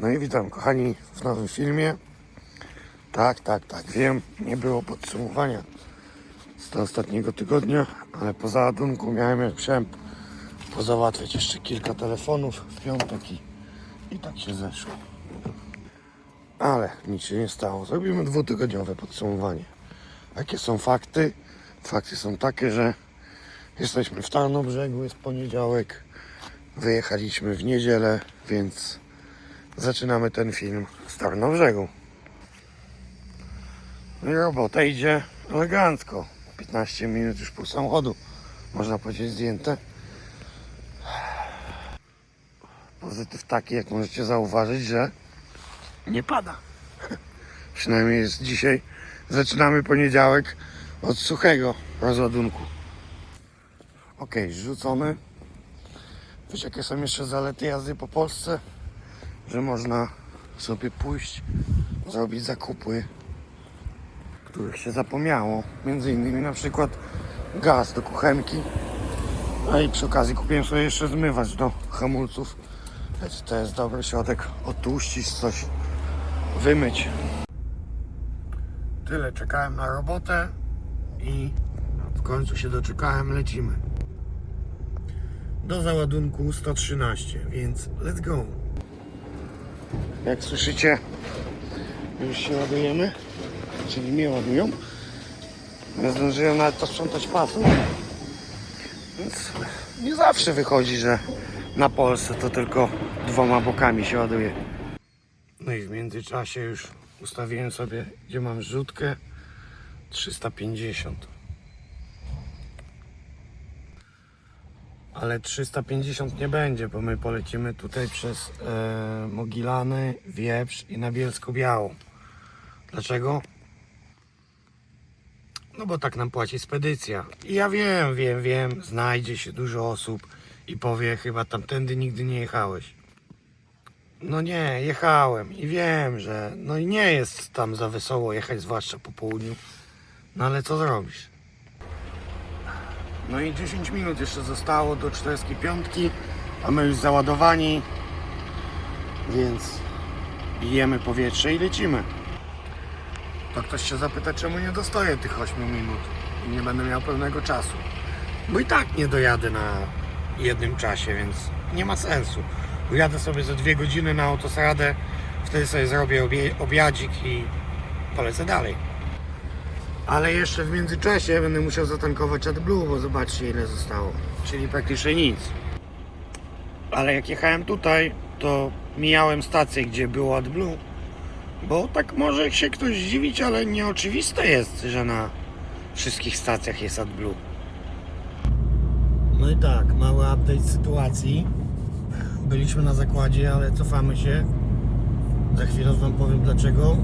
No i witam kochani w nowym filmie. Tak, tak, tak, wiem, nie było podsumowania z tego ostatniego tygodnia, ale po załadunku miałem jak chciałem pozałatwiać jeszcze kilka telefonów w piątek i, i tak się zeszło. Ale nic się nie stało. Zrobimy dwutygodniowe podsumowanie. Jakie są fakty? Fakty są takie, że jesteśmy w Tarnobrzegu, jest poniedziałek, wyjechaliśmy w niedzielę, więc zaczynamy ten film z Tarnobrzegu. No i robota idzie elegancko. 15 minut już pół samochodu, można powiedzieć, zdjęte. Pozytyw taki, jak możecie zauważyć, że nie pada. Przynajmniej jest dzisiaj. Zaczynamy poniedziałek od suchego rozładunku. Ok, rzucony. Wiesz jakie są jeszcze zalety jazdy po Polsce? Że można sobie pójść, zrobić zakupy, których się zapomniało. Między innymi na przykład gaz do kuchenki. A i przy okazji kupiłem sobie jeszcze zmywacz do hamulców. Więc to jest dobry środek otłuścić coś, wymyć. Tyle, czekałem na robotę i w końcu się doczekałem, lecimy. Do załadunku 113, więc let's go. Jak słyszycie, już się ładujemy, czyli mnie ładują. Nie zdążyłem nawet posprzątać pasu. Więc nie zawsze wychodzi, że na Polsce to tylko dwoma bokami się ładuje. No i w międzyczasie już ustawiłem sobie, gdzie mam rzutkę 350. Ale 350 nie będzie, bo my polecimy tutaj przez e, Mogilany, Wieprz i na Bielsko-Białą. Dlaczego? No bo tak nam płaci spedycja. I ja wiem, wiem, wiem, znajdzie się dużo osób i powie, chyba tamtędy nigdy nie jechałeś. No nie, jechałem i wiem, że no i nie jest tam za wesoło jechać, zwłaszcza po południu. No ale co zrobisz? No i 10 minut jeszcze zostało do 45, a my już załadowani, więc bijemy powietrze i lecimy. To ktoś się zapyta, czemu nie dostoję tych 8 minut i nie będę miał pełnego czasu. Bo i tak nie dojadę na jednym czasie, więc nie ma sensu. Ujadę sobie za dwie godziny na autostradę, wtedy sobie zrobię obiadzik i polecę dalej. Ale jeszcze w międzyczasie będę musiał zatankować AdBlue, bo zobaczcie ile zostało. Czyli praktycznie nic. Ale jak jechałem tutaj, to mijałem stację, gdzie było AdBlue. Bo tak może się ktoś zdziwić, ale nieoczywiste jest, że na wszystkich stacjach jest AdBlue. No i tak, mały update sytuacji. Byliśmy na zakładzie, ale cofamy się. Za chwilę wam powiem dlaczego.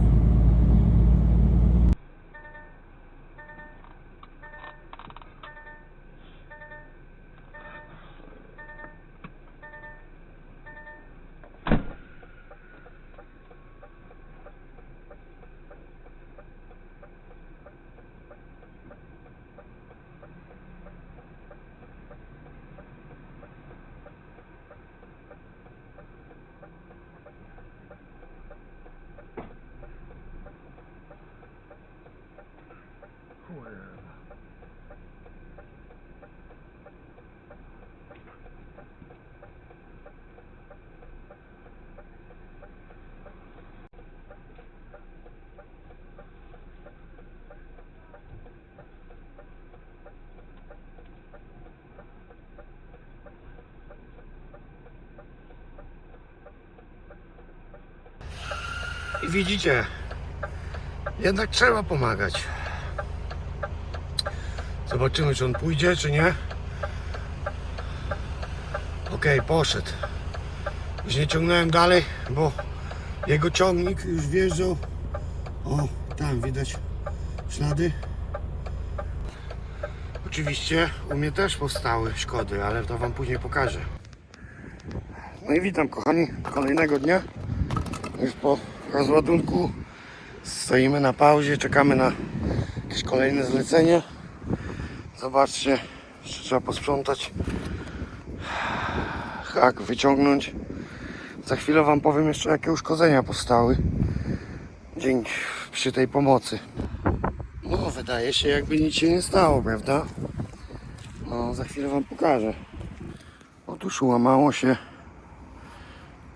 I widzicie, jednak trzeba pomagać. Zobaczymy, czy on pójdzie, czy nie. Okej, poszedł. Już nie ciągnąłem dalej, bo jego ciągnik już wjeżdżał. O, tam widać ślady. Oczywiście u mnie też powstały szkody, ale to Wam później pokażę. No i witam kochani kolejnego dnia. Już po rozładunku stoimy na pauzie, czekamy na jakieś kolejne zlecenie. Zobaczcie, jeszcze trzeba posprzątać. Hak wyciągnąć. Za chwilę Wam powiem jeszcze jakie uszkodzenia powstały dzięki przy tej pomocy. No wydaje się jakby nic się nie stało, prawda? No za chwilę Wam pokażę. Otóż łamało się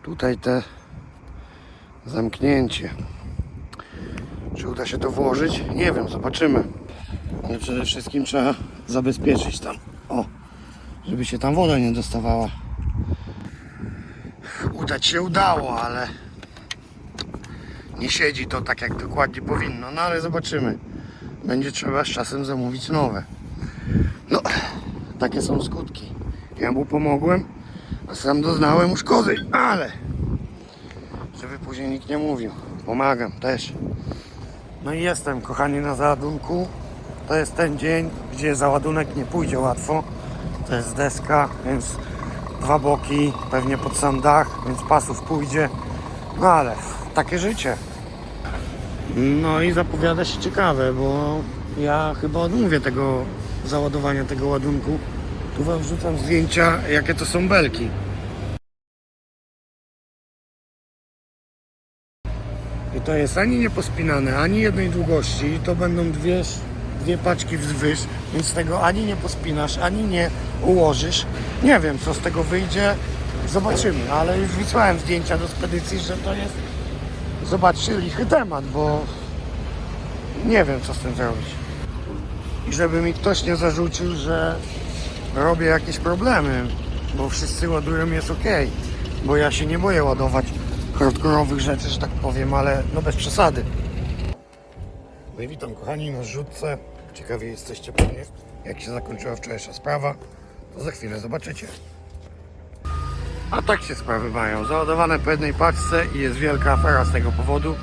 tutaj te zamknięcie. Czy uda się to włożyć? Nie wiem, zobaczymy. Ale przede wszystkim trzeba zabezpieczyć tam. O, żeby się tam woda nie dostawała. Udać się udało, ale nie siedzi to tak jak dokładnie powinno. No ale zobaczymy. Będzie trzeba z czasem zamówić nowe. No, takie są skutki. Ja mu pomogłem, a sam doznałem uszkody, ale żeby później nikt nie mówił. Pomagam też. No i jestem, kochani, na załadunku. To jest ten dzień, gdzie załadunek nie pójdzie łatwo. To jest deska, więc dwa boki, pewnie pod sam dach, więc pasów pójdzie. No ale takie życie. No i zapowiada się ciekawe, bo ja chyba odmówię tego załadowania tego ładunku. Tu wam wrzucam zdjęcia, jakie to są belki. I to jest ani niepospinane, ani jednej długości. I to będą dwie, dwie paczki wzwyż, więc tego ani nie pospinasz, ani nie ułożysz. Nie wiem, co z tego wyjdzie. Zobaczymy, ale już wysłałem zdjęcia do spedycji, że to jest, zobaczcie, lichy temat, bo nie wiem, co z tym zrobić. I żeby mi ktoś nie zarzucił, że robię jakieś problemy, bo wszyscy ładują jest ok, bo ja się nie boję ładować hardkorowych rzeczy, że tak powiem, ale no bez przesady. No i witam kochani na rzutce. Ciekawi jesteście pewnie, jak się zakończyła wczorajsza sprawa. To za chwilę zobaczycie. A tak się sprawy mają. Załadowane po jednej paczce i jest wielka afera z tego powodu,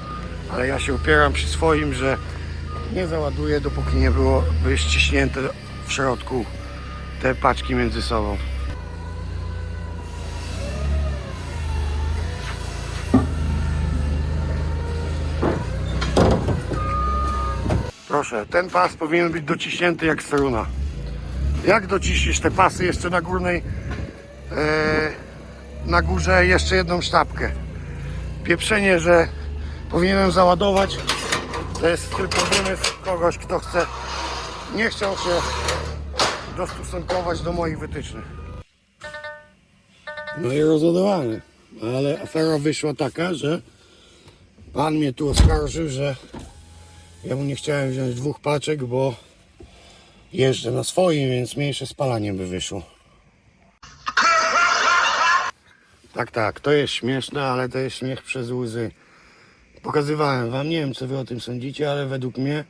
ale ja się upieram przy swoim, że nie załaduję, dopóki nie było ściśnięte w środku te paczki między sobą. Proszę, ten pas powinien być dociśnięty jak struna. Jak dociśniesz te pasy jeszcze na górnej, e, na górze jeszcze jedną sztabkę? Pieprzenie, że powinienem załadować, to jest tylko wymysł kogoś, kto chce, nie chciał się dostosunkować do moich wytycznych. No i rozładowany. Ale afera wyszła taka, że pan mnie tu oskarżył, że ja mu nie chciałem wziąć dwóch paczek, bo jeżdżę na swoim, więc mniejsze spalanie by wyszło. Tak, tak, to jest śmieszne, ale to jest śmiech przez łzy. Pokazywałem wam, nie wiem co wy o tym sądzicie, ale według mnie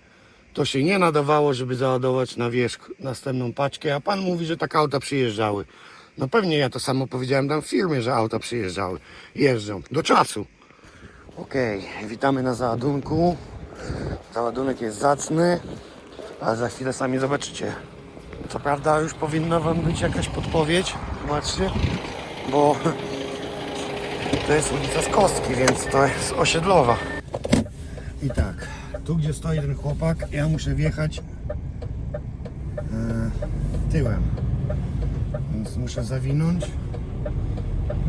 to się nie nadawało, żeby załadować na wierzch następną paczkę, a pan mówi, że tak auta przyjeżdżały. No pewnie ja to samo powiedziałem tam w firmie, że auta przyjeżdżały. Jeżdżą. Do czasu. Okej, witamy na załadunku. Załadunek jest zacny, ale za chwilę sami zobaczycie. Co prawda już powinna wam być jakaś podpowiedź, zobaczcie, bo to jest ulica z Kostki, więc to jest osiedlowa. I tak, tu gdzie stoi ten chłopak, ja muszę wjechać e, tyłem. Więc muszę zawinąć.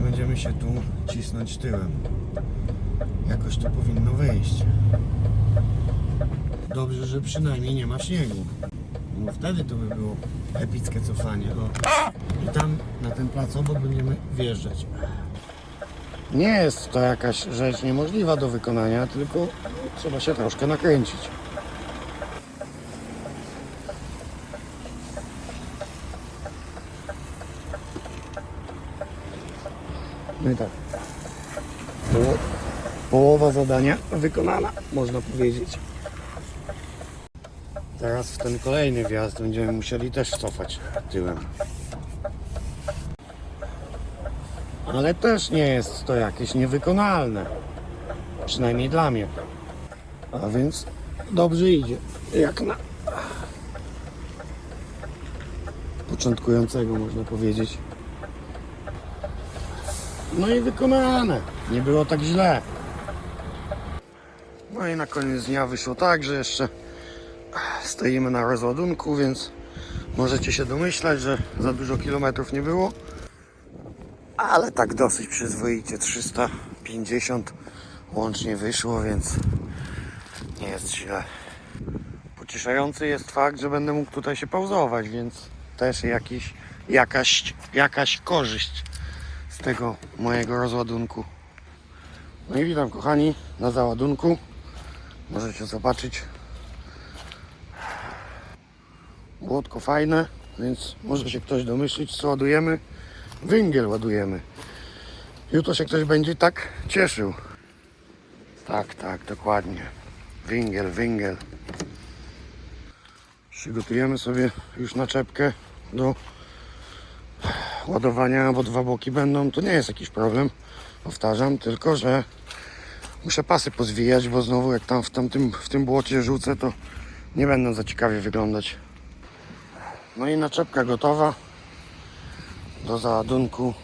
Będziemy się tu cisnąć tyłem. Jakoś to powinno wyjść. Dobrze, że przynajmniej nie ma śniegu. Bo wtedy to by było epickie cofanie. O. I tam na ten plac obok będziemy wjeżdżać. Nie jest to jakaś rzecz niemożliwa do wykonania, tylko trzeba się troszkę nakręcić. No i tak. Poło- Połowa zadania wykonana, można powiedzieć. Teraz w ten kolejny wjazd będziemy musieli też cofać tyłem. Ale też nie jest to jakieś niewykonalne. Przynajmniej dla mnie. A więc dobrze idzie. Jak na początkującego można powiedzieć. No i wykonane. Nie było tak źle. No i na koniec dnia wyszło tak, że jeszcze stoimy na rozładunku, więc możecie się domyślać, że za dużo kilometrów nie było. ale tak dosyć przyzwoicie 350 łącznie wyszło, więc nie jest źle. Pocieszający jest fakt, że będę mógł tutaj się pauzować, więc też jakiś, jakaś, jakaś korzyść z tego mojego rozładunku. No i witam kochani na załadunku. Możecie zobaczyć. Błotko fajne, więc może się ktoś domyślić co ładujemy. Węgiel ładujemy. Jutro się ktoś będzie tak cieszył. Tak, tak, dokładnie. Węgiel, węgiel. Przygotujemy sobie już naczepkę do ładowania, bo dwa boki będą. To nie jest jakiś problem, powtarzam, tylko że muszę pasy pozwijać, bo znowu jak tam w, tamtym, w tym błocie rzucę, to nie będą za ciekawie wyglądać. No i naczepka gotowa do załadunku.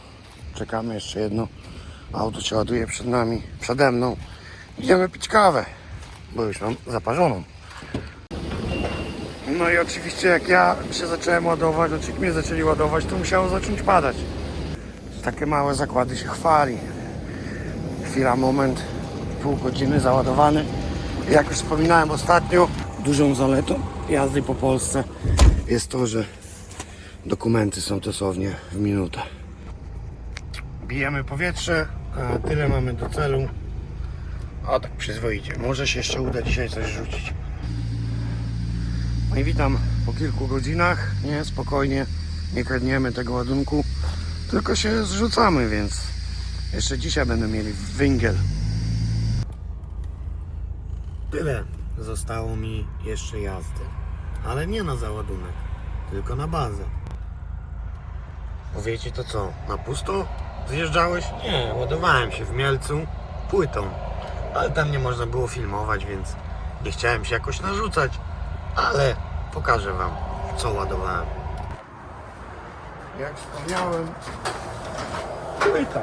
Czekamy jeszcze jedno. Auto się ładuje przed nami, przede mną. Idziemy pić kawę, bo już mam zaparzoną. No i oczywiście jak ja się zacząłem ładować, znaczy jak mnie zaczęli ładować, to musiało zacząć padać. Takie małe zakłady się chwali. Chwila, moment, pół godziny załadowany. Jak już wspominałem ostatnio, dużą zaletą jazdy po Polsce jest to, że dokumenty są dosłownie w minutę. Bijemy powietrze, a tyle mamy do celu. O tak przyzwoicie. Może się jeszcze uda dzisiaj coś rzucić. No i witam po kilku godzinach. Nie, spokojnie. Nie kradniemy tego ładunku, tylko się zrzucamy, więc jeszcze dzisiaj będę mieli węgiel. Tyle zostało mi jeszcze jazdy. Ale nie na załadunek, tylko na bazę. Powiecie to co? Na pusto zjeżdżałeś? Nie, ładowałem się w Mielcu płytą. Ale tam nie można było filmować, więc nie chciałem się jakoś narzucać. Ale pokażę Wam, co ładowałem. Jak wspomniałem, płyta.